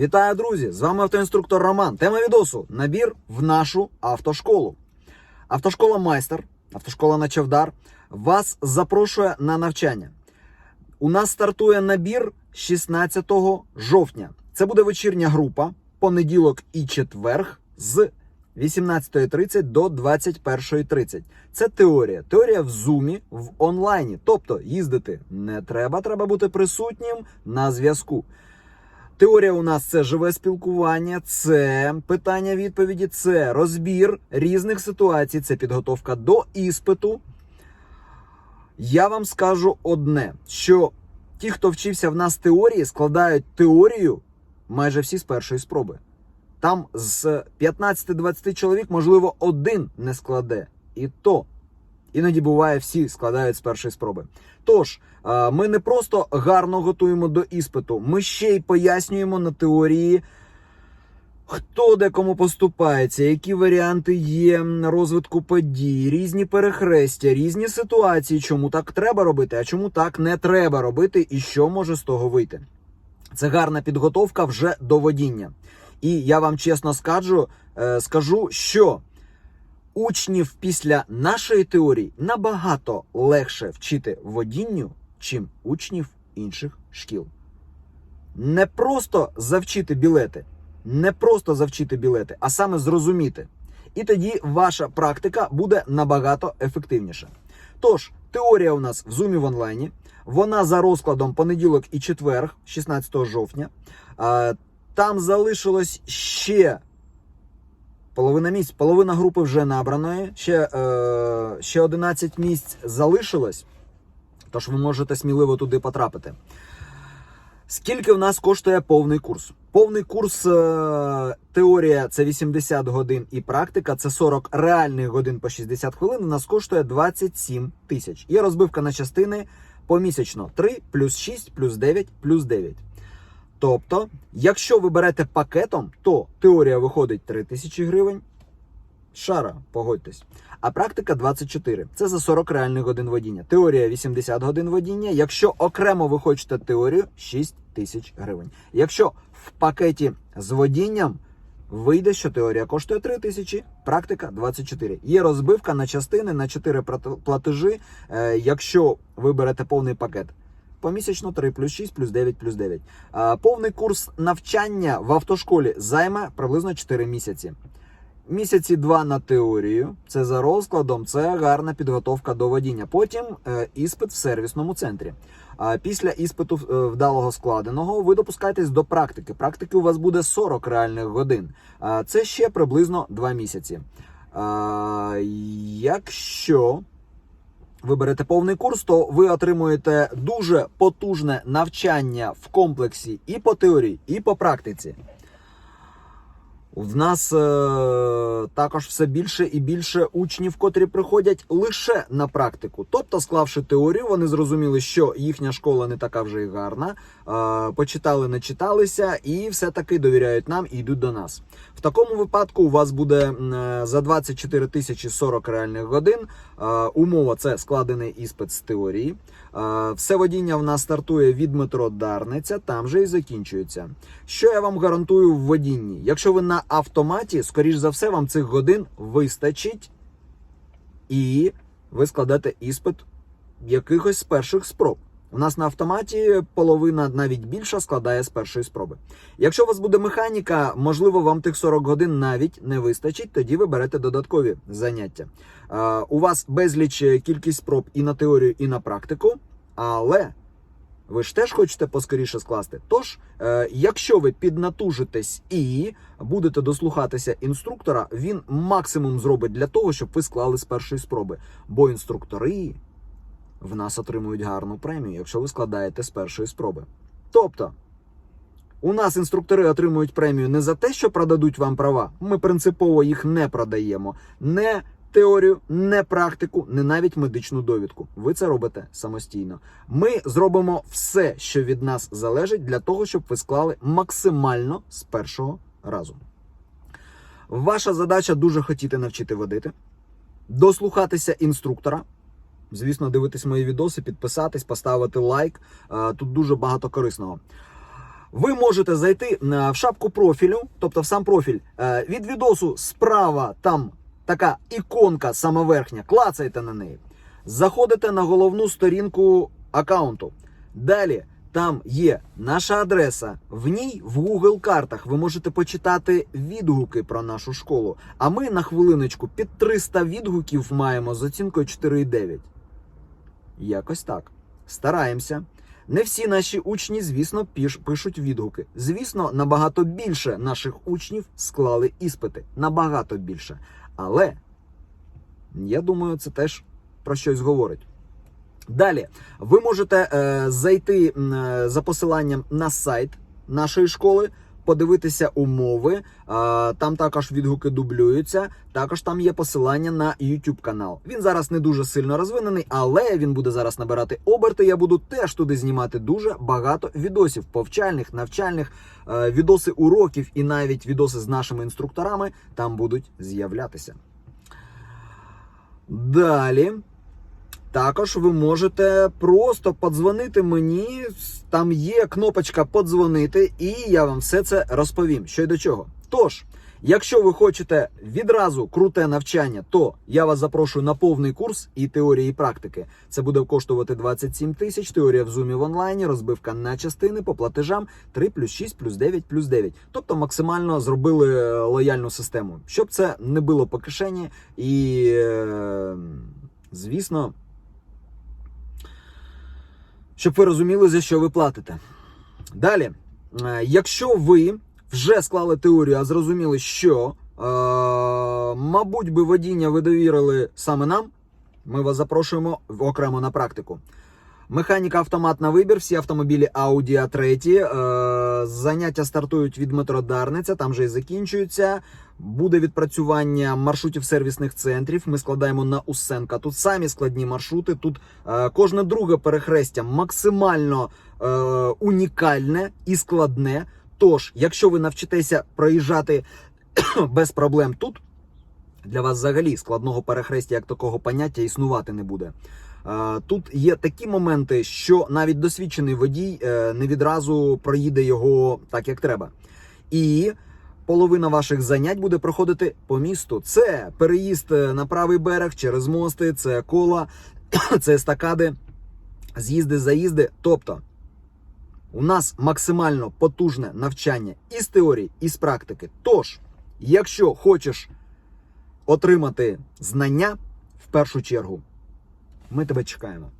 Вітаю, друзі! З вами автоінструктор Роман. Тема відосу набір в нашу автошколу. Автошкола майстер, автошкола Начавдар вас запрошує на навчання. У нас стартує набір 16 жовтня. Це буде вечірня група, понеділок і четверг з 18.30 до 21.30. Це теорія. Теорія в зумі в онлайні. Тобто їздити не треба, треба бути присутнім на зв'язку. Теорія у нас це живе спілкування, це питання відповіді, це розбір різних ситуацій, це підготовка до іспиту. Я вам скажу одне: що ті, хто вчився в нас теорії, складають теорію майже всі з першої спроби. Там з 15-20 чоловік, можливо, один не складе. І то іноді буває, всі складають з першої спроби. Тож, е, ми не просто гарно готуємо до іспиту, ми ще й пояснюємо на теорії, хто де кому поступається, які варіанти є розвитку подій, різні перехрестя, різні ситуації, чому так треба робити, а чому так не треба робити, і що може з того вийти. Це гарна підготовка вже до водіння. І я вам чесно скажу, е, скажу, що учнів після нашої теорії набагато легше вчити водінню, чим учнів інших шкіл. Не просто завчити білети, не просто завчити білети, а саме зрозуміти. І тоді ваша практика буде набагато ефективніша. Тож, теорія у нас в Zoom в онлайні. Вона за розкладом понеділок і четверг, 16 жовтня. Там залишилось ще половина місць, половина групи вже набраної. Ще, е, ще 11 місць залишилось. Тож ви можете сміливо туди потрапити. Скільки в нас коштує повний курс? Повний курс е, теорія це 80 годин і практика це 40 реальних годин по 60 хвилин. У нас коштує 27 тисяч. Є розбивка на частини помісячно 3 плюс 6 плюс 9 плюс 9. Тобто, якщо ви берете пакетом, то теорія виходить 3 тисячі гривень. Шара, погодьтесь. А практика 24. Це за 40 реальних годин водіння. Теорія 80 годин водіння. Якщо окремо ви хочете теорію, 6 тисяч гривень. Якщо в пакеті з водінням вийде, що теорія коштує 3 тисячі, практика 24. Є розбивка на частини на 4 платежі, е, якщо ви берете повний пакет. Помісячно 3 плюс 6 плюс 9 плюс 9. Повний курс навчання в автошколі займе приблизно 4 місяці. Місяці два на теорію, це за розкладом, це гарна підготовка до водіння. Потім е, іспит в сервісному центрі. А після іспиту е, вдалого складеного ви допускаєтесь до практики. Практики у вас буде 40 реальних годин. А це ще приблизно 2 місяці. А, якщо ви берете повний курс, то ви отримуєте дуже потужне навчання в комплексі і по теорії, і по практиці. В нас е, також все більше і більше учнів, котрі приходять лише на практику. Тобто, склавши теорію, вони зрозуміли, що їхня школа не така вже і гарна. Е, почитали, начиталися і все-таки довіряють нам і йдуть до нас. В такому випадку у вас буде е, за 24 тисячі 40 реальних годин. Е, умова це складений іспит з теорії. Е, Все водіння в нас стартує від метро Дарниця, там же і закінчується. Що я вам гарантую в водінні? Якщо ви на автоматі, скоріш за все, вам цих годин вистачить, і ви складете іспит якихось з перших спроб. У нас на автоматі половина навіть більша складає з першої спроби. Якщо у вас буде механіка, можливо, вам тих 40 годин навіть не вистачить, тоді ви берете додаткові заняття. Е, У вас безліч кількість спроб і на теорію, і на практику, але ви ж теж хочете поскоріше скласти. Тож, е, якщо ви піднатужитесь і будете дослухатися інструктора, він максимум зробить для того, щоб ви склали з першої спроби. Бо інструктори в нас отримують гарну премію, якщо ви складаєте з першої спроби. Тобто, у нас інструктори отримують премію не за те, що продадуть вам права. Ми принципово їх не продаємо. Не теорію, не практику, не навіть медичну довідку. Ви це робите самостійно. Ми зробимо все, що від нас залежить, для того, щоб ви склали максимально з першого разу. Ваша задача дуже хотіти навчити водити, дослухатися інструктора. Звісно, дивитись мої відоси, підписатись, поставити лайк. Е, Тут дуже багато корисного. Ви можете зайти е, в шапку профілю, тобто в сам профіль. Е, Від відосу справа там така іконка саме верхня, клацайте на неї. Заходите на головну сторінку аккаунту. Далі там є наша адреса. В ній в Google картах ви можете почитати відгуки про нашу школу. А ми на хвилиночку під 300 відгуків маємо з оцінкою 4,9. Якось так. Стараємося. Не всі наші учні, звісно, пишуть відгуки. Звісно, набагато більше наших учнів склали іспити. Набагато більше. Але я думаю, це теж про щось говорить. Далі, ви можете е, зайти е, за посиланням на сайт нашої школи, подивитися умови. Там також відгуки дублюються. Також там є посилання на YouTube канал. Він зараз не дуже сильно розвинений, але він буде зараз набирати оберти. Я буду теж туди знімати дуже багато відосів, повчальних, навчальних, е, відоси уроків і навіть відоси з нашими інструкторами там будуть з'являтися. Далі. Також ви можете просто подзвонити мені. Там є кнопочка подзвонити, і я вам все це розповім. Що й до чого. Тож, якщо ви хочете відразу круте навчання, то я вас запрошую на повний курс і теорії і практики. Це буде коштувати 27 тисяч. Теорія в зумі в онлайні, розбивка на частини по платежам 3 плюс 6 плюс 9 плюс 9. Тобто максимально зробили е, лояльну систему, щоб це не було по кишені і, е, звісно. Щоб ви розуміли, за що ви платите. Далі, е, якщо ви вже склали теорію, а зрозуміли, що, е, мабуть, би водіння ви довірили саме нам, ми вас запрошуємо окремо на практику. Механіка автомат на вибір, всі автомобілі Audi A3. Е, заняття стартують від метро Дарниця, там же і закінчуються. Буде відпрацювання маршрутів сервісних центрів. Ми складаємо на Усенка. Тут самі складні маршрути. Тут е, кожне друге перехрестя максимально е, унікальне і складне. Тож, якщо ви навчитеся проїжджати без проблем тут, для вас взагалі складного перехрестя як такого поняття існувати не буде. Е, Тут є такі моменти, що навіть досвідчений водій е, не відразу проїде його так, як треба. І половина ваших занять буде проходити по місту. Це переїзд е, на правий берег через мости, це кола, це естакади, з'їзди, заїзди. Тобто у нас максимально потужне навчання і з теорії, і з практики. Тож, якщо хочеш отримати знання в першу чергу, ми тебе чекаємо.